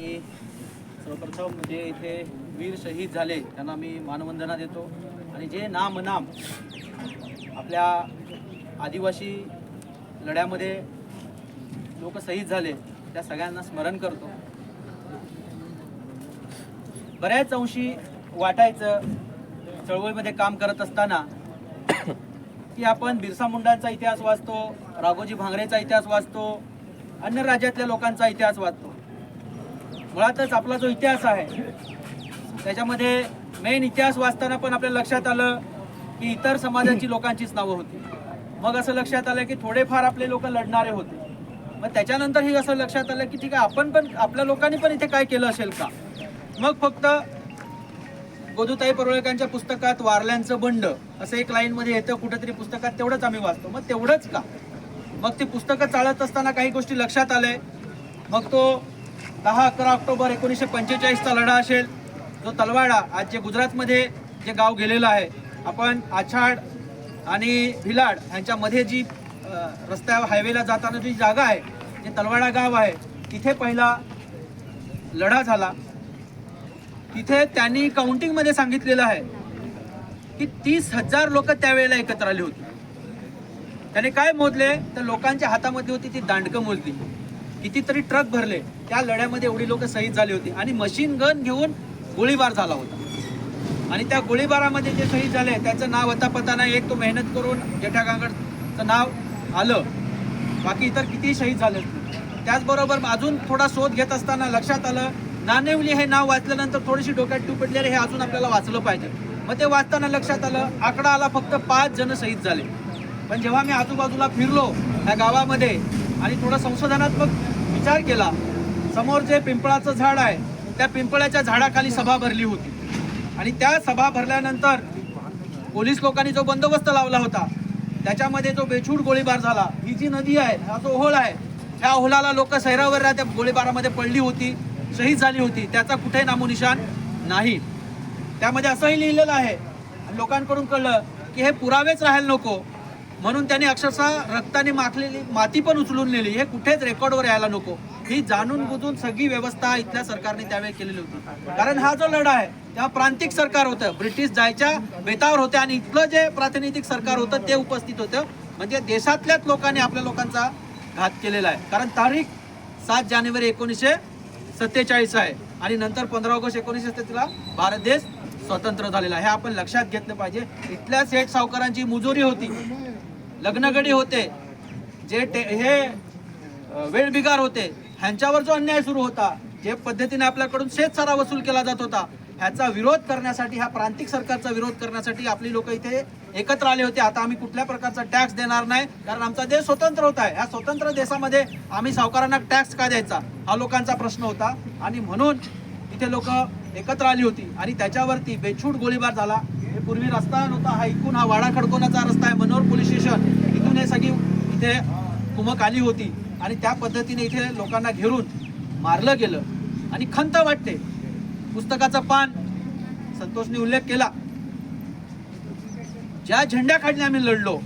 की सर्वप्रथम जे इथे वीर शहीद झाले त्यांना मी मानवंदना देतो. आणि जे नाम नाम आपल्या आदिवासी लढ्यामध्ये लोक शहीद झाले त्या सगळ्यांना स्मरण करतो. बऱ्याच अंशी वाटायचं चळवळीमध्ये काम करत असताना की आपण बिरसा मुंडांचा इतिहास वाचतो राघोजी भांगरेचा इतिहास वाचतो अन्य राज्यातल्या लोकांचा इतिहास वाचतो. मुळातच आपला जो इतिहास आहे त्याच्यामध्ये मेन इतिहास वाचताना पण आपल्या लक्षात आलं की इतर समाजाची लोकांचीच नावं होती. मग असं लक्षात आलं की थोडेफार आपले लोक लढणारे होते. मग त्याच्यानंतर हे असं लक्षात आलं की ठीक आहे आपण पण आपल्या लोकांनी पण इथे काय केलं असेल का? मग फक्त गोदूताई परोळेकरांच्या पुस्तकात वारल्यांचं बंड असं एक लाईनमध्ये येतं कुठेतरी पुस्तकात तेवढंच आम्ही वाचतो. मग तेवढंच का? मग ती पुस्तकं चालत असताना काही गोष्टी लक्षात आले. मग तो दहा अकरा ऑक्टोबर एकोणीसशे पंचेचाळीसचा लढा असेल जो तलवाडा आज जे गुजरातमध्ये जे गाव गेलेलं आहे आपण आछाड आणि भिलाड ह्यांच्यामध्ये जी रस्त्यावर रस्त्या हायवेला जाताना जी जागा आहे जे तलवाडा गाव आहे तिथे पहिला लढा झाला. तिथे त्यांनी काउंटिंगमध्ये सांगितलेलं आहे की तीस हजार लोक त्यावेळेला एकत्र आले होते. त्याने काय मोजले? तर लोकांच्या हातामध्ये होती ती दांडकं मोजली. कितीतरी ट्रक भरले त्या लढ्यामध्ये एवढी लोक शहीद झाली होती. आणि मशीन गन घेऊन गोळीबार झाला होता. आणि त्या गोळीबारामध्ये जे शहीद झाले त्याचं नाव आता पता नाही. एक तो मेहनत करून जेठा गांगडचं नाव आलं. बाकी इतर किती शहीद झाले त्याचबरोबर अजून थोडा शोध घेत असताना लक्षात आलं नाणेवली हे नाव वाचल्यानंतर थोडीशी डोक्यात टू पडलेले हे अजून आपल्याला वाचलं पाहिजे. मग ते वाचताना लक्षात आलं आकडा आला फक्त पाच जण शहीद झाले. पण जेव्हा मी आजूबाजूला फिरलो त्या गावामध्ये आणि थोडा संशोधनात्मक विचार केला. समोर जे पिंपळाचं झाड आहे त्या पिंपळाच्या झाडाखाली सभा भरली होती. आणि त्या सभा भरल्यानंतर पोलीस लोकांनी जो बंदोबस्त लावला होता त्याच्यामध्ये जो बेछूट गोळीबार झाला ही जी नदी आहे हा जो ओहोळ आहे त्या ओहोळाला लोक सैरावर त्या गोळीबारामध्ये पडली होती शहीद झाली होती. त्याचा कुठे नामोनिशान नाही. त्यामध्ये असंही लिहिलेलं आहे. लोकांकडून कळलं की हे पुरावेच राहायला नको. म्हणून त्यांनी अक्षरशः रक्ताने माखलेली माती पण उचलून नेली. हे कुठेच रेकॉर्डवर यायला नको. ही जाणून बुजून सगळी व्यवस्था इथल्या सरकारने त्यावेळी केलेली होती. कारण हा जो लढा आहे तेव्हा प्रांतिक सरकार होतं. ब्रिटिश जायच्या बेतावर होते आणि इथलं जे प्रातिनिधिक सरकार होतं ते उपस्थित होतं. म्हणजे देशातल्याच लोकांनी आपल्या लोकांचा घात केलेला आहे. कारण तारीख सात जानेवारी एकोणीसशे सत्तेचाळीस आहे. आणि नंतर पंधरा ऑगस्ट एकोणीसशे सत्तेला भारत देश स्वतंत्र झालेला हे आपण लक्षात घेतलं पाहिजे. इथल्या सेठ सावकारांची मुजोरी होती. लग्नगडी होते जे टे हे वेळबिगार होते ह्यांच्यावर जो अन्याय सुरू होता जे पद्धतीने आपल्याकडून शेतसारा वसूल केला जात होता ह्याचा विरोध करण्यासाठी ह्या प्रांतिक सरकारचा विरोध करण्यासाठी आपली लोक इथे एकत्र आले होते. आता आम्ही कुठल्या प्रकारचा टॅक्स देणार नाही कारण आमचा देश स्वतंत्र होता. आहे ह्या स्वतंत्र देशामध्ये आम्ही सावकारांना टॅक्स का द्यायचा? हा लोकांचा प्रश्न होता. आणि म्हणून इथे लोक एकत्र आली होती. आणि त्याच्यावरती बेछूट गोळीबार झाला. म्हणजे पूर्वी रस्ता नव्हता हा इकून हा वाडा खडकोनाचा रस्ता आहे मनोहर पोलीस स्टेशन. इथून हे सगळी इथे कुमक आली होती. आणि त्या पद्धतीने इथे लोकांना घेरून मारलं गेलं. आणि खंत वाटते. पुस्तकाचं पान संतोषने उल्लेख केला. ज्या झेंड्याखाली आम्ही लढलो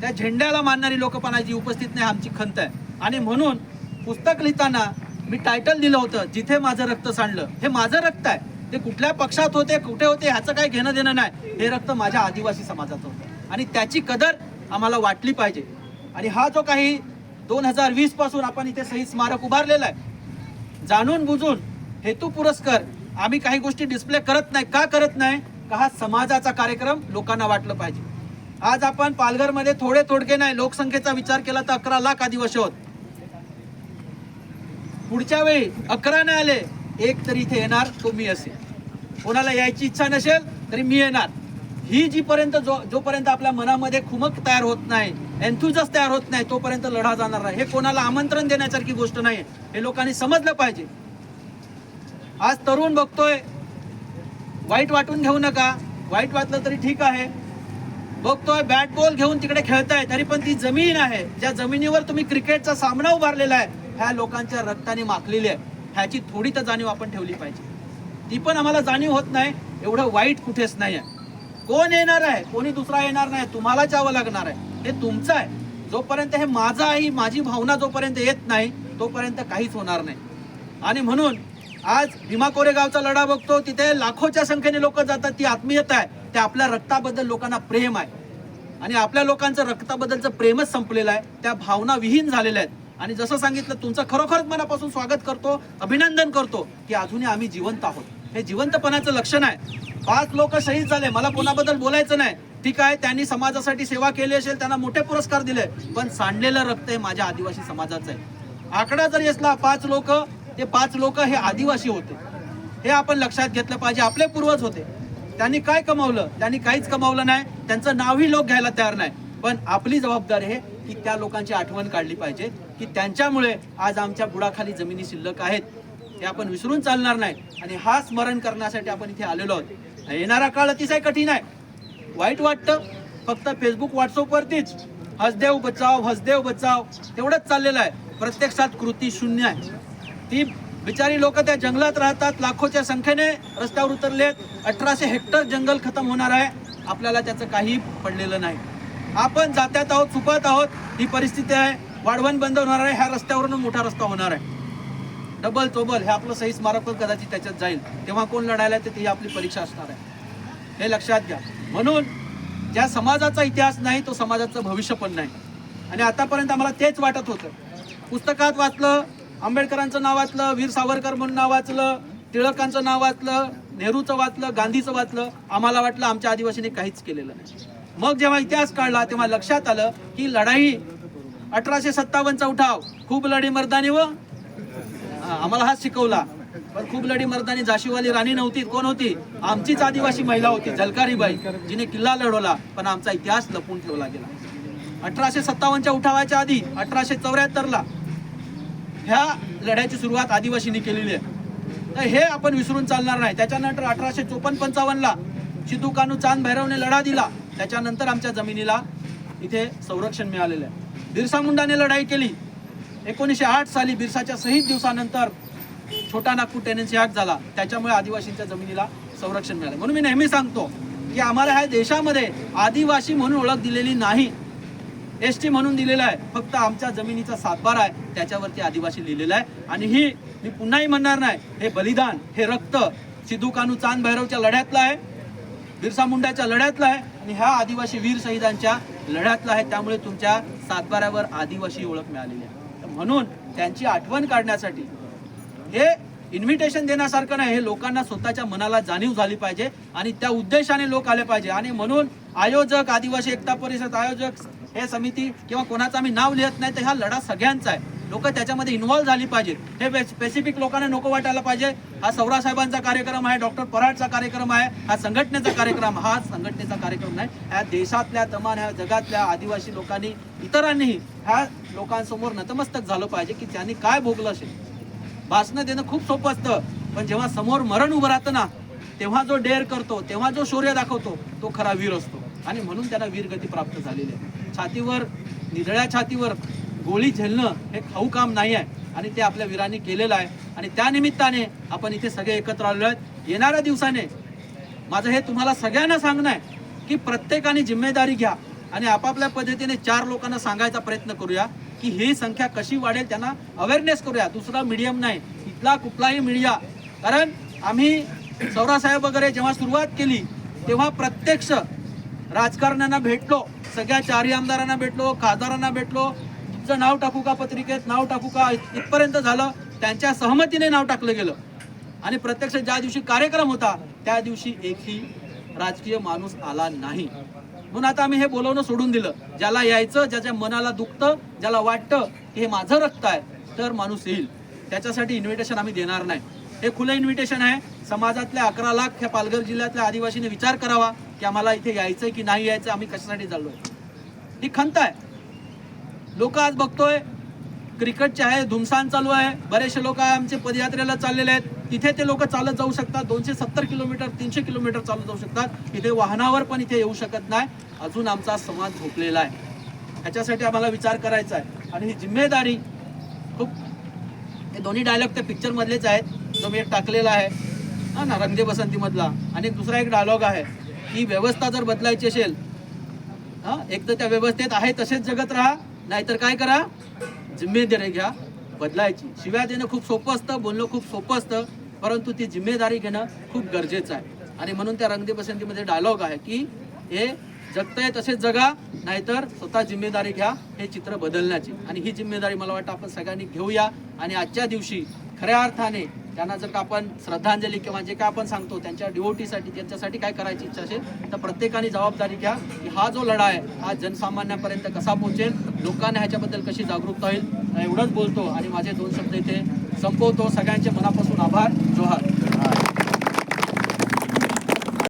त्या झेंड्याला मानणारी लोकपणाची पण उपस्थित नाही आमची खंत आहे. आणि म्हणून पुस्तक लिहिताना मी टायटल दिलं होतं जिथे माझं रक्त सांडलं. हे माझं रक्त आहे. ते कुठल्या पक्षात होते कुठे होते ह्याचं काही घेणं देणं नाही. हे रक्त माझ्या आदिवासी समाजाचं होतं. आणि त्याची कदर आम्हाला वाटली पाहिजे. आणि हा जो काही दोन हजार वीसपासून आपण इथे सही स्मारक उभारलेला आहे जाणून बुजून हेतू पुरस्कार आम्ही काही गोष्टी डिस्प्ले करत नाही. का करत नाही? का हा समाजाचा कार्यक्रम लोकांना वाटलं पाहिजे. आज आपण पालघरमध्ये थोडे थोडके नाही लोकसंख्येचा विचार केला तर अकरा लाख आदिवासी होत. पुढच्या वेळी अकरा नाही आले एक तरी इथे येणार तो मी असेल. कोणाला यायची इच्छा नसेल तरी मी येणार. ही जीपर्यंत जो जोपर्यंत आपल्या मनामध्ये खुमक तयार होत नाही एन्थुजस तयार होत नाही तोपर्यंत लढा जाणार नाही. हे कोणाला आमंत्रण देण्यासारखी गोष्ट नाही. हे लोकांनी समजलं पाहिजे. आज तरुण बघतोय वाईट वाटून घेऊ नका. वाईट वाटलं तरी ठीक आहे. बघतोय बॅट बॉल घेऊन तिकडे खेळताय तरी पण ती जमीन आहे. ज्या जमिनीवर तुम्ही क्रिकेटचा सामना उभारलेला आहे ह्या लोकांच्या रक्ताने माखलेली आहे. ह्याची थोडी तर जाणीव आपण ठेवली पाहिजे. ती पण आम्हाला जाणीव होत नाही. एवढं वाईट कुठेच नाही आहे कोण येणार आहे? कोणी दुसरा येणार नाही? तुम्हाला जावं लागणार आहे. हे तुमचं आहे. जोपर्यंत हे माझं आहे माझी भावना जोपर्यंत येत नाही तोपर्यंत काहीच होणार नाही. आणि म्हणून आज भीमा कोरेगावचा लढा बघतो तिथे लाखोच्या संख्येने लोक जातात ती आत्मीयता आहे. ते आपल्या रक्ताबद्दल लोकांना प्रेम आहे. आणि आपल्या लोकांचं रक्ताबद्दलचं प्रेमच संपलेलं आहे. त्या भावना विहीन झालेल्या आहेत. आणि जसं सांगितलं तुमचं खरोखरच मनापासून स्वागत करतो अभिनंदन करतो की अजूनही आम्ही जिवंत आहोत. हे जिवंतपणाचं लक्षण आहे. पाच लोक शहीद झाले मला कोणाबद्दल बोलायचं नाही. ठीक आहे त्यांनी समाजासाठी सेवा केली असेल त्यांना मोठे पुरस्कार दिले पण सांडलेलं रक्त हे माझ्या आदिवासी समाजाचं आहे. आकडा जरी असला पाच लोक ते पाच लोक हे आदिवासी होते. हे आपण लक्षात घेतलं पाहिजे आपले पूर्वज होते. त्यांनी काय कमावलं? त्यांनी काहीच कमावलं नाही त्यांचं नावही लोक घ्यायला तयार नाही. पण आपली जबाबदारी आहे की त्या लोकांची आठवण काढली पाहिजे की त्यांच्यामुळे आज आमच्या बुडाखाली जमिनी शिल्लक आहेत. हे आपण विसरून चालणार नाही. आणि हा स्मरण करण्यासाठी आपण इथे आलेलो आहोत. येणारा काळ अतिशय कठीण आहे. वाईट वाटतं. फक्त फेसबुक व्हॉट्सअपवरतीच हसदेव बचाव हसदेव बचाव. तेवढंच चाललेलं आहे. प्रत्यक्षात कृती शून्य आहे. ती बिचारी लोक त्या जंगलात राहतात. लाखोच्या संख्येने रस्त्यावर उतरलेत. अठराशे हेक्टर जंगल खतम होणार आहे. आपल्याला त्याचं काही पडलेलं नाही. आपण जात्यात आहोत चुकत आहोत. ही परिस्थिती आहे. वाढवण बंद होणार आहे. ह्या रस्त्यावरून मोठा रस्ता होणार आहे. डबल चोबल हे आपलं सही स्मारक पण कदाचित त्याच्यात जाईल. तेव्हा कोण लढायला ते ती आपली परीक्षा असणार आहे. हे लक्षात घ्या. म्हणून ज्या समाजाचा इतिहास नाही तो समाजाचं भविष्य पण नाही. आणि आतापर्यंत आम्हाला तेच वाटत होतं. पुस्तकात वाचलं आंबेडकरांचं नाव वाचलं वीर सावरकर म्हणून नाव वाचलं टिळकांचं नाव वाचलं नेहरूचं वाचलं गांधीचं वाचलं आम्हाला वाटलं आमच्या आदिवासीने काहीच केलेलं नाही. मग जेव्हा इतिहास काढला तेव्हा लक्षात आलं की लढाई अठराशे सत्तावन्नचा उठाव. खूप लढी मर्दानी व आम्हाला हाच शिकवला. पण खूप लढी मर्दानी झाशीवाली राणी नव्हती कोण होती? आमचीच आदिवासी महिला होती झलकारीबाई जिने किल्ला लढवला पण आमचा इतिहास लपून ठेवला गेला. अठराशे सत्तावन्नच्या उठावाच्या आधी अठराशे चौऱ्याहत्तरला ह्या लढ्याची सुरुवात आदिवासींनी केलेली आहे. तर हे आपण विसरून चालणार नाही. त्याच्यानंतर अठराशे चोपन्न पंचावन्नला सिद्धू कानू चांद भैरवने लढा दिला. त्याच्यानंतर आमच्या जमिनीला इथे संरक्षण मिळालेलं आहे. बिरसा मुंडाने लढाई केली. एकोणीसशे आठ साली बिरसाच्या शहीद दिवसानंतर छोटा नागपूर टेनन्सी ऍक्ट झाला. त्याच्यामुळे आदिवासींच्या जमिनीला संरक्षण मिळालं. म्हणून मी नेहमी सांगतो की आम्हाला ह्या देशामध्ये आदिवासी म्हणून ओळख दिलेली नाही. एस टी म्हणून दिलेला आहे. फक्त आमच्या जमिनीचा सातबार आहे. त्याच्यावरती आदिवासी लिहिलेला आहे. आणि ही मी पुन्हाही म्हणणार नाही हे बलिदान हे रक्त सिद्धू कानू चांद भैरवच्या लढ्यातलं आहे. बिरसा मुंडाच्या लढ्यातलं आहे. आणि ह्या आदिवासी वीर शहीदांच्या लढ्यातलं आहे. त्यामुळे तुमच्या सातबाऱ्यावर आदिवासी ओळख मिळालेली आहे. म्हणून त्यांची आठवण काढण्यासाठी हे इन्व्हिटेशन देण्यासारखं नाही हे लोकांना स्वतःच्या मनाला जाणीव झाली पाहिजे आणि त्या उद्देशाने लोक आले पाहिजे. आणि म्हणून आयोजक आदिवासी एकता परिषद आयोजक हे समिती किंवा कोणाचं आम्ही नाव लिहित नाही तर हा लढा सगळ्यांचा आहे. लोक त्याच्यामध्ये इन्व्हॉल्व्ह झाली पाहिजेत. हे स्पेसिफिक लोकांना नको वाटायला पाहिजे. हा सौरा साहेबांचा कार्यक्रम आहे डॉक्टर पराडचा कार्यक्रम आहे हा संघटनेचा कार्यक्रम हा संघटनेचा कार्यक्रम नाही. ह्या देशातल्या तमान ह्या जगातल्या आदिवासी लोकांनी इतरांनीही ह्या लोकांसमोर नतमस्तक झालं पाहिजे की त्यांनी काय भोगलं असेल. भाषणं देणं खूप सोपं असतं पण जेव्हा समोर मरण उभं राहतं ना तेव्हा जो डेअर करतो तेव्हा जो शौर्य दाखवतो तो खरा वीर असतो. आणि म्हणून त्याला वीरगती प्राप्त झालेली आहे. छातीवर निधळ्या छातीवर गोळी झेलणं हे खाऊ काम नाही आहे. आणि ते आपल्या वीरांनी केलेलं आहे. आणि त्या निमित्ताने आपण इथे सगळे एकत्र आलेलो आहेत. येणाऱ्या दिवसाने माझं हे तुम्हाला सगळ्यांना सांगणं आहे की प्रत्येकाने जिम्मेदारी घ्या आणि आपापल्या पद्धतीने चार लोकांना सांगायचा प्रयत्न करूया की ही संख्या कशी वाढेल त्यांना अवेअरनेस करूया. दुसरा मीडियम नाही. इथला कुठलाही मीडिया कारण आम्ही सौरासाहेब वगैरे जेव्हा सुरुवात केली तेव्हा प्रत्यक्ष राजकारण्यांना भेटलो सगळ्या चारही आमदारांना भेटलो खासदारांना भेटलो तुमचं नाव टाकू का पत्रिकेत? नाव टाकू का? इथपर्यंत झालं. त्यांच्या सहमतीने नाव टाकलं गेलं. आणि प्रत्यक्ष ज्या दिवशी कार्यक्रम होता त्या दिवशी एकही राजकीय माणूस आला नाही. म्हणून आता आम्ही हे बोलवणं सोडून दिलं. ज्याला यायचं ज्याच्या मनाला दुखतं ज्याला वाटतं की हे माझं रक्त आहे तर माणूस येईल. त्याच्यासाठी इन्व्हिटेशन आम्ही देणार नाही. हे खुलं इन्व्हिटेशन आहे. समाजातल्या अकरा लाख ह्या पालघर जिल्ह्यातल्या आदिवासीने विचार करावा की आम्हाला इथे यायचंय की नाही यायचं आम्ही कशासाठी चाललो ही खंत आहे. लोक आज बघतोय क्रिकेटचे आहे धुमसान चालू आहे. बरेचसे लोक आमचे पदयात्रेला चाललेले आहेत. तिथे ते लोक चालत जाऊ शकतात. दोनशे सत्तर किलोमीटर तीनशे किलोमीटर चालत जाऊ शकतात. इथे वाहनावर पण इथे येऊ शकत नाही. अजून आमचा समाज झोपलेला आहे. ह्याच्यासाठी आम्हाला विचार करायचा आहे. आणि ही जिम्मेदारी खूप हे दोन्ही डायलॉग त्या पिक्चरमधलेच आहेत. जो मी एक टाकलेला आहे हा ना रंगदे बसंतीमधला. आणि एक दुसरा एक डायलॉग आहे. की व्यवस्था जर बदलायची असेल हां एक तर त्या व्यवस्थेत आहे तसेच जगत राहा. नाहीतर काय करा जिम्मेदारी घ्या बदलायची. शिव्या देणं खूप सोपं असतं बोलणं खूप सोपं असतं परंतु ती जिम्मेदारी घेणं खूप गरजेचं आहे. आणि म्हणून त्या रंगदे बसंतीमध्ये डायलॉग आहे की हे जगताय तसेच जगा नाहीतर स्वतः जिम्मेदारी घ्या हे चित्र बदलण्याची. आणि ही जिम्मेदारी मला वाटतं आपण सगळ्यांनी घेऊया. आणि आजच्या दिवशी खऱ्या अर्थाने त्यांना जर का आपण श्रद्धांजली किंवा जे काय आपण सांगतो त्यांच्या डिओटीसाठी त्यांच्यासाठी काय करायची इच्छा असेल तर प्रत्येकाने जबाबदारी घ्या की हा जो लढा आहे हा जनसामान्यापर्यंत कसा पोहोचेल लोकांना ह्याच्याबद्दल कशी जागरूकता होईल एवढंच बोलतो. आणि माझे दोन शब्द इथे संपवतो. सगळ्यांचे मनापासून आभार. जोहार.